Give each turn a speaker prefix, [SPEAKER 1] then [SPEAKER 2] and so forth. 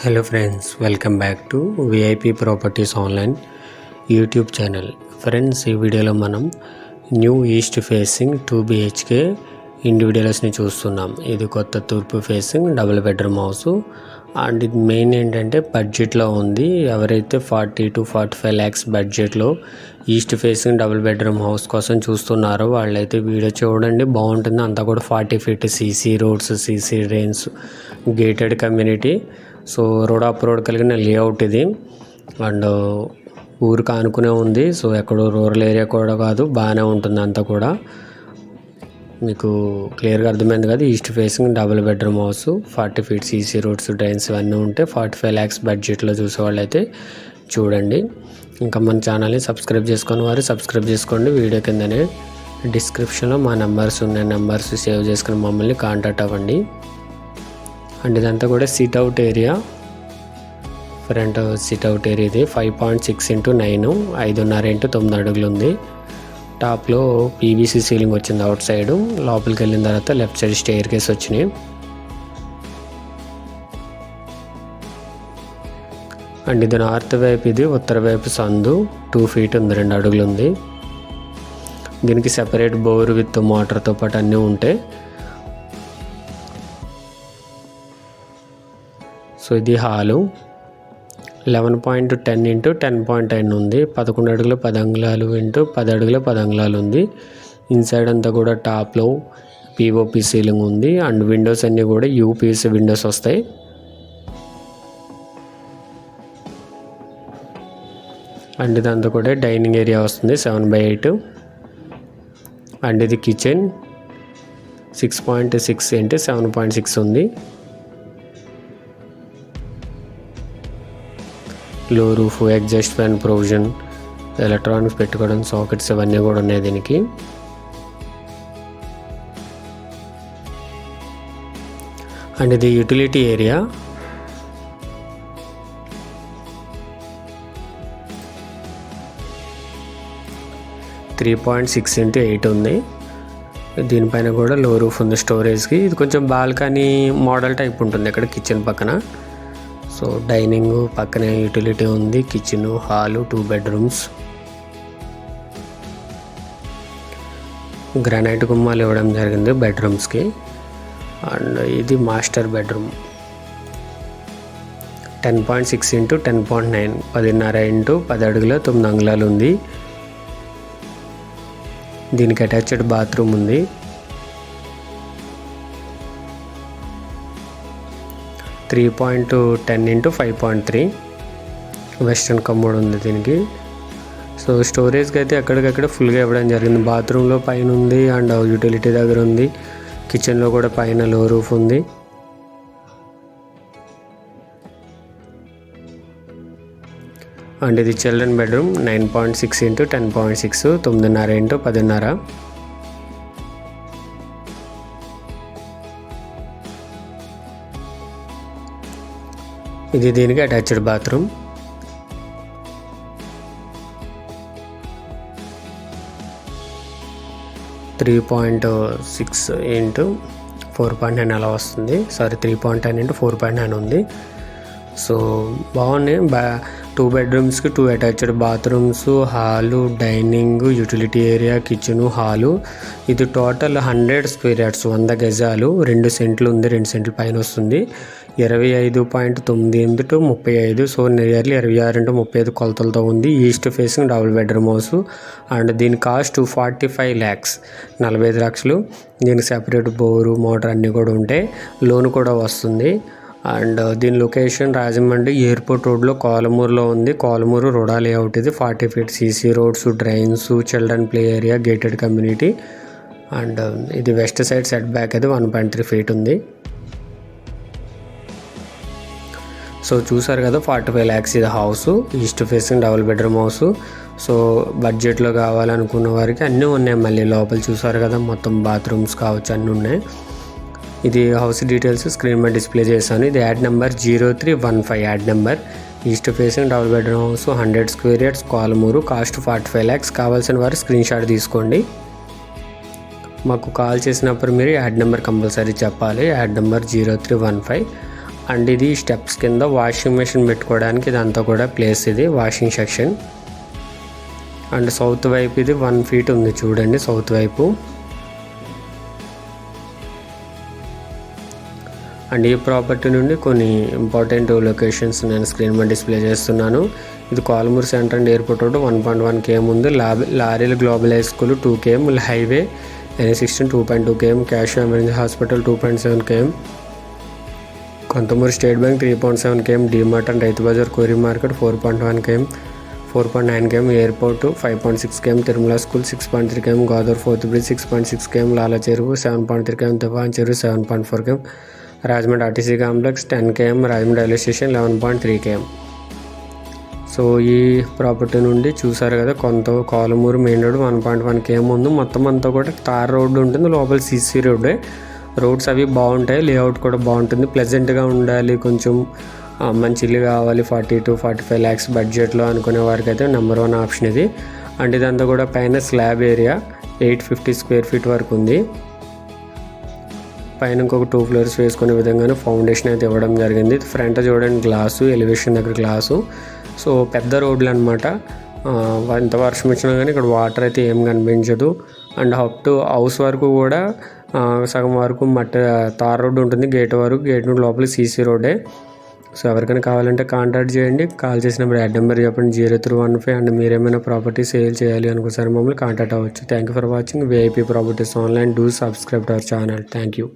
[SPEAKER 1] Hello friends welcome back to VIP properties online YouTube channel friends ఈ వీడియోలో మనం new east facing two BHK ఇండివిజువల్స్ని చూస్తున్నాం. ఇది కొత్త తూర్పు facing double bedroom house and ఇది మెయిన్ ఏంటంటే బడ్జెట్లో ఉంది. ఎవరైతే forty to forty five lakhs బడ్జెట్లో east facing double bedroom house కోసం చూస్తున్నారో వాళ్ళైతే వీడియో చూడండి. బాగుంటుంది. అంతా కూడా forty feet CC roads CC drains gated community so road of road కలిగిన లేఅవుట్ ఇది. అండ్ ఊరికి ఆనుకునే ఉంది. సో ఎక్కడో రూరల్ ఏరియా కూడా కాదు బాగానే ఉంటుంది అంతా కూడా. మీకు క్లియర్గా అర్థమైంది కదా east facing double bedroom house forty feet CC roads drains ఇవన్నీ ఉంటే ఫార్టీ ఫైవ్ ల్యాక్స్ బడ్జెట్లో చూసేవాళ్ళైతే చూడండి. ఇంకా మన ఛానల్ని సబ్స్క్రైబ్ చేసుకుని వారు సబ్స్క్రైబ్ చేసుకోండి. వీడియో కిందనే డిస్క్రిప్షన్లో మా నెంబర్స్ ఉన్న నెంబర్స్ సేవ్ చేసుకుని మమ్మల్ని కాంటాక్ట్ అవ్వండి. అండ్ ఇదంతా కూడా sit out area front sit out area ఇది. Five point six into nine ఐదున్నర ఇంటూ తొమ్మిది అడుగులు ఉంది. టాప్లో పీవీసీ సీలింగ్ వచ్చింది అవుట్ సైడ్ లోపలికి వెళ్ళిన తర్వాత లెఫ్ట్ సైడ్ స్టేర్ కేస్ వచ్చినాయి. అండ్ ఇది నార్త్ వైపు ఇది ఉత్తర వైపు సందు. టూ ఫీట్ ఉంది రెండు అడుగులు ఉంది. దీనికి సెపరేట్ బోర్ విత్ మోటార్తో పాటు అన్నీ ఉంటాయి సో ఇది hall. Eleven point ten into ten point ten ఉంది. పదకొండు అడుగుల పది అంగుళాలు ఇంటూ పది అడుగుల పది అంగుళాలు ఉంది. ఇన్సైడ్ అంతా కూడా టాప్లో పిఓపి సీలింగ్ ఉంది. అండ్ విండోస్ అన్నీ కూడా యూపీఎస్ విండోస్ వస్తాయి. అండ్ ఇదంతా కూడా డైనింగ్ ఏరియా వస్తుంది. Seven by eight. అండ్ ఇది kitchen. Six point six into seven point six ఉంది. లో roof exhaust fan provision electronics పెట్టుకోవడం సాకెట్స్ ఇవన్నీ కూడా ఉన్నాయి దీనికి. అండ్ ఇది utility area three point six into eight ఉంది. దీనిపైన కూడా లో రూఫ్ ఉంది స్టోరేజ్కి ఇది కొంచెం బాల్కనీ మోడల్ టైప్ ఉంటుంది. ఇక్కడ కిచెన్ పక్కన. సో డైనింగ్ పక్కనే యూటిలిటీ ఉంది kitchen hall two bedrooms granite గుమ్మాలు ఇవ్వడం జరిగింది బెడ్రూమ్స్కి అండ్ ఇది master bedroom ten point six into ten point nine పదిన్నర ఇంటూ పది అడుగుల తొమ్మిది అంగుళాలు ఉంది. దీనికి అటాచ్డ్ బాత్రూమ్ ఉంది. Three point ten into five point three western commode ఉంది దీనికి. సో స్టోరేజ్కి అయితే ఎక్కడికక్కడ ఫుల్గా ఇవ్వడం జరిగింది. బాత్రూంలో పైన ఉంది అండ్ యూటిలిటీ దగ్గర ఉంది. కిచెన్లో కూడా పైన లో రూఫ్ ఉంది. అండ్ ఇది children bedroom nine point six into ten point six తొమ్మిదిన్నర ఇంటూ పదిన్నర. ఇది దీనికి attached bathroom. Three point six into four point nine అలా వస్తుంది. Sorry three point nine into four point nine ఉంది. సో బాగున్నాయి. బా two బెడ్రూమ్స్కి two attached bathrooms hall dining utility area kitchen hall ఇది టోటల్ హండ్రెడ్ స్క్వేర్ యార్డ్స్ వంద గజాలు రెండు సెంట్లు ఉంది రెండు సెంట్ల పైన వస్తుంది. ఇరవై ఐదు పాయింట్ తొమ్మిది ఎనిమిది టు ముప్పై ఐదు సో నియర్లీ ఇరవై ఆరు ఇంటూ ముప్పై ఐదు కొలతలతో ఉంది. East facing double bedroom house and దీని కాస్ట్ ఫార్టీ ఫైవ్ ల్యాక్స్ నలభై ఐదు లక్షలు. దీనికి సెపరేట్ బోరు మోటార్ అన్నీ కూడా ఉంటాయి లోన్ కూడా వస్తుంది. అండ్ uh, దీని లొకేషన్ రాజమండ్రి ఎయిర్పోర్ట్ రోడ్లో కోలమూరులో ఉంది. కోలమూరు రుడా లేఅవుట్ ఇది. Forty feet CC roads drains children play area gated community. And um, ఇది వెస్ట్ సైడ్ సెట్ బ్యాక్ అది వన్ పాయింట్ త్రీ ఫీట్ ఉంది. సో చూసారు కదా ఫార్టీ ఫైవ్ ల్యాక్స్ ఇది house. East facing double bedroom house. So బడ్జెట్లో కావాలనుకున్న వారికి అన్నీ ఉన్నాయి మళ్ళీ లోపల. చూసారు కదా మొత్తం బాత్రూమ్స్ కావచ్చు అన్నీ ఉన్నాయి. ఇది హౌస్ డీటెయిల్స్ స్క్రీన్ మీద డిస్ప్లే చేశాను. ఇది ad number zero three one five ad number east facing double bedroom house hundred square yards Kalamuru cost forty five lakhs కావాల్సిన వారు స్క్రీన్ షాట్ తీసుకోండి. మాకు కాల్ చేసినప్పుడు మీరు యాడ్ నెంబర్ కంపల్సరీ చెప్పాలి. Ad number zero three one five and ఇది steps కింద washing machine పెట్టుకోవడానికి ఇదంతా కూడా ప్లేస్ ఇది వాషింగ్ సెక్షన్ అండ్ సౌత్ వైపు ఇది వన్ ఫీట్ ఉంది చూడండి సౌత్ వైపు. అండ్ ఈ ప్రాపర్టీ నుండి కొన్ని ఇంపార్టెంట్ లొకేషన్స్ నేను స్క్రీన్ మీద డిస్ప్లే చేస్తున్నాను. ఇది Kalamuru centre and airport road one point one KM ఉంది ల్యాబ్ లారీల global high school two KM highway N sixteen two point two KM cash emergency hospital two point seven KM Konthamuru state bank three point seven KM DMart and Rythu Bazar కోరి market four point one KM four point nine KM airport five point six KM Tirumala school six point three KM Godavari fourth bridge six point six KM Lala Cheruvu seven point three KM తుఫాన్ చెరువు seven point four KM Rajahmundry RTC complex ten KM Rajahmundry railway station eleven point three KM. So ఈ property నుండి చూసారు కదా కొంత Kalamuru main road one point one KM ఉంది. మొత్తం అంతా కూడా తార్ రోడ్డు ఉంటుంది లోపల సీసీ రోడ్డే. రోడ్స్ అవి బాగుంటాయి లేఅవుట్ కూడా బాగుంటుంది ప్లెజెంట్గా ఉండాలి. కొంచెం మంచి ఇల్లు కావాలి forty to forty five lakhs బడ్జెట్లో అనుకునే వారికి అయితే నెంబర్ వన్ ఆప్షన్ ఇది. అండ్ ఇదంతా కూడా పైన slab area eight fifty square feet వరకు ఉంది. పైన ఇంకొక టూ ఫ్లోర్స్ వేసుకునే విధంగానే ఫౌండేషన్ అయితే ఇవ్వడం జరిగింది. ఫ్రంట్ చూడండి గ్లాసు ఎలివేషన్ దగ్గర గ్లాసు సో పెద్ద రోడ్లు అనమాట ఎంత వర్షం వచ్చినా కానీ ఇక్కడ వాటర్ అయితే ఏం కనిపించదు. అండ్ అప్ టు హౌస్ వరకు కూడా సగం వరకు మట్టి తార్ రోడ్డు ఉంటుంది. గేట్ వరకు గేట్ నుండి లోపల సీసీ రోడ్డే. సో ఎవరికైనా కావాలంటే కాంటాక్ట్ చేయండి. కాల్ చేసినప్పుడు యాడ్ నెంబర్ చెప్పండి. Zero three one five and మీరేమైనా ప్రాపర్టీ సేల్ చేయాలి అనుకోసారి మమ్మల్ని కాంటాక్ట్ అవ్వచ్చు. Thank you for watching VIP properties online do subscribe to our channel thank you